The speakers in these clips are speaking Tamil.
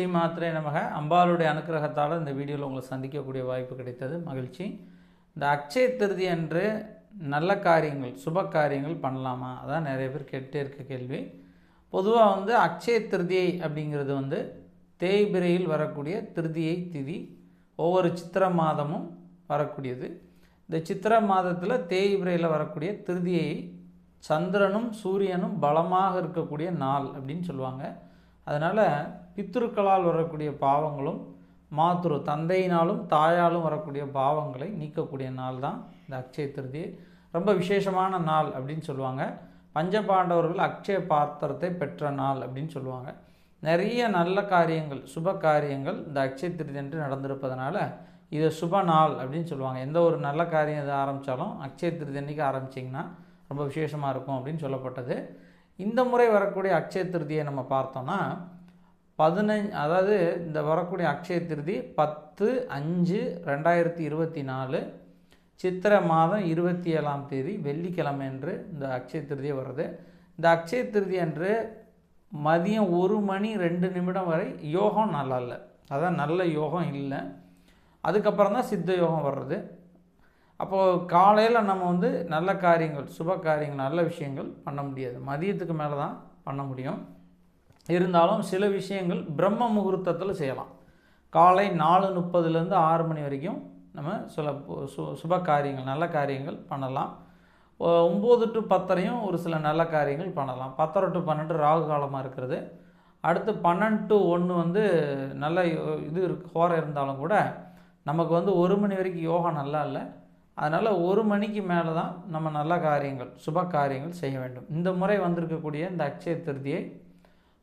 ஸ்ரீ மாத்திரை நமக. அம்பாளுடைய அனுக்கிரகத்தால் இந்த வீடியோவில் உங்களை சந்திக்கக்கூடிய வாய்ப்பு கிடைத்தது. மகிழ்ச்சி. இந்த அக்ஷய திருதி அன்று நல்ல காரியங்கள் சுப காரியங்கள் பண்ணலாமா? அதான் நிறைய பேர் கேட்டே இருக்க கேள்வி. பொதுவாக வந்து அக்ஷய திருதியை அப்படிங்கிறது வந்து தேய்பிரையில் வரக்கூடிய திருதியை திதி ஒவ்வொரு சித்திர மாதமும் வரக்கூடியது. இந்த சித்திர மாதத்தில் தேய்பிரையில் வரக்கூடிய திருதியை சந்திரனும் சூரியனும் பலமாக இருக்கக்கூடிய நாள் அப்படின்னு சொல்லுவாங்க. அதனால் பித்ருக்களால் வரக்கூடிய பாவங்களும் மாத்ரு தந்தையினாலும் தாயாலும் வரக்கூடிய பாவங்களை நீக்கக்கூடிய நாள் தான் இந்த அக்ஷய திருதி. ரொம்ப விசேஷமான நாள் அப்படின்னு சொல்லுவாங்க. பஞ்சபாண்டவர்கள் அக்ஷய பாத்திரத்தை பெற்ற நாள் அப்படின்னு சொல்லுவாங்க. நிறைய நல்ல காரியங்கள் சுப காரியங்கள் இந்த அக்ஷய திருதி என்று நடந்திருப்பதனால இது சுப நாள் அப்படின்னு சொல்லுவாங்க. எந்த ஒரு நல்ல காரியம் எது ஆரம்பித்தாலும் அக்ஷய திருதி அன்றைக்கி ஆரம்பிச்சிங்கன்னா ரொம்ப விசேஷமாக இருக்கும் அப்படின்னு சொல்லப்பட்டது. இந்த முறை வரக்கூடிய அக்ஷய திருதியை நம்ம பார்த்தோம்னா பதினஞ்சு அதாவது இந்த வரக்கூடிய அக்ஷய திருதி பத்து அஞ்சு ரெண்டாயிரத்தி இருபத்தி நாலு சித்திரை மாதம் இருபத்தி ஏழாம் தேதி வெள்ளிக்கிழமை என்று இந்த அக்ஷய திருதியை வருது இந்த அக்ஷய திருதி அன்று மதியம் ஒரு மணி ரெண்டு நிமிடம் வரை யோகம் நல்லா இல்லை. அதான் நல்ல யோகம் இல்லை. அதுக்கப்புறம் தான் சித்த யோகம் வர்றது. அப்போது காலையில் நம்ம வந்து நல்ல காரியங்கள் சுப காரியங்கள் நல்ல விஷயங்கள் பண்ண முடியாது. மதியத்துக்கு மேலே தான் பண்ண முடியும். இருந்தாலும் சில விஷயங்கள் பிரம்ம முகூர்த்தத்தில் செய்யலாம். காலை நாலு முப்பதுலேருந்து ஆறு மணி வரைக்கும் நம்ம சில சு சுப காரியங்கள் நல்ல காரியங்கள் பண்ணலாம். ஒம்பது டு பத்தரையும் ஒரு சில நல்ல காரியங்கள் பண்ணலாம். பத்தரை டு பன்னெண்டு ராகு காலமாக இருக்கிறது. அடுத்து பன்னெண்டு டு ஒன்று வந்து நல்ல இது இருக்கு ஹோரம் இருந்தாலும் கூட நமக்கு வந்து ஒரு மணி வரைக்கும் யோகா நல்லா இல்லை. அதனால் ஒரு மணிக்கு மேலே தான் நம்ம நல்ல காரியங்கள் சுப காரியங்கள் செய்ய வேண்டும். இந்த முறை வந்திருக்கக்கூடிய இந்த அக்ஷய திருதியை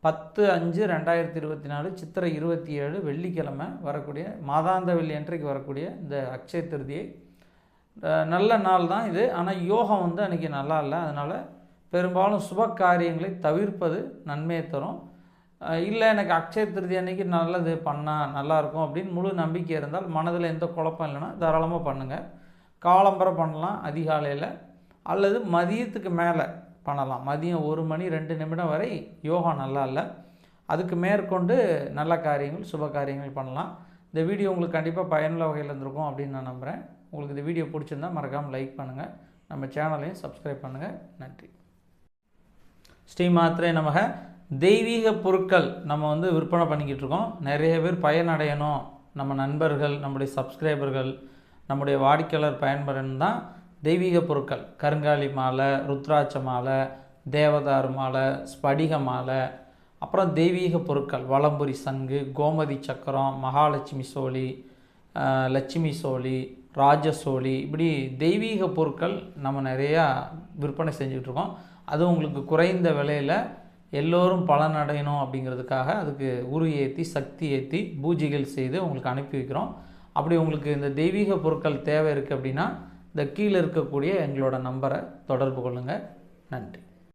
பத்து அஞ்சு ரெண்டாயிரத்தி இருபத்தி நாலு சித்திரை இருபத்தி ஏழு வெள்ளிக்கிழமை வரக்கூடிய மாதாந்த வெள்ளி அன்றைக்கு வரக்கூடிய இந்த அக்ஷய திருதியை நல்ல நாள் தான் இது. ஆனால் யோகம் வந்து அன்றைக்கி நல்லா இல்லை. அதனால் பெரும்பாலும் சுப காரியங்களை தவிர்ப்பது நன்மையை தரும். இல்லை எனக்கு அக்ஷய திருதி அன்னைக்கு நல்லது பண்ணால் நல்லாயிருக்கும் அப்படின்னு முழு நம்பிக்கை இருந்தால் மனதில் எந்த குழப்பம் இல்லைன்னா தாராளமாக பண்ணுங்கள் காலம்பரை பண்ணலாம் அதிகாலையில். அல்லது மதியத்துக்கு மேலே பண்ணலாம். மதியம் ஒரு மணி ரெண்டு நிமிடம் வரை யோகா நல்லா இல்லை. அதுக்கு மேற்கொண்டு நல்ல காரியங்கள் சுப காரியங்கள் பண்ணலாம். இந்த வீடியோ உங்களுக்கு கண்டிப்பாக பயனுள்ள வகையில் இருந்திருக்கும் அப்படின்னு நான் நம்புகிறேன் உங்களுக்கு இந்த வீடியோ பிடிச்சிருந்தா மறக்காமல் லைக் பண்ணுங்கள் நம்ம சேனலையும் சப்ஸ்கிரைப் பண்ணுங்கள் நன்றி. ஸ்ரீ மாத்திரை நமக. தெய்வீக பொருட்கள் நம்ம வந்து விற்பனை பண்ணிக்கிட்டு இருக்கோம். நிறைய பேர் பயனடையணும். நம்ம நண்பர்கள் நம்முடைய சப்ஸ்கிரைபர்கள் நம்முடைய வாடிக்கையாளர் பயன்பெறணும் தான் தெய்வீக பொருட்கள். கருங்காலி மாலை ருத்ராட்ச மாலை தேவதாரு மாலை ஸ்படிக மாலை அப்புறம் தெய்வீக பொருட்கள். வலம்புரி சங்கு கோமதி சக்கரம் மகாலட்சுமி சோழி லட்சுமி சோழி ராஜசோழி இப்படி தெய்வீக பொருட்கள் நம்ம நிறையா விற்பனை செஞ்சுக்கிட்டு இருக்கோம் அது உங்களுக்கு குறைந்த விலையில் எல்லோரும் பலனடையணும் அப்படிங்கிறதுக்காக அதுக்கு உரு ஏற்றி சக்தி ஏற்றி பூஜைகள் செய்து உங்களுக்கு அனுப்பி வைக்கிறோம். அப்படி உங்களுக்கு இந்த தெய்வீக பொருட்கள் தேவை இருக்குது அப்படின்னா இந்த கீழே இருக்கக்கூடிய எங்களோட நம்பரை தொடர்பு கொள்ளுங்கள் நன்றி.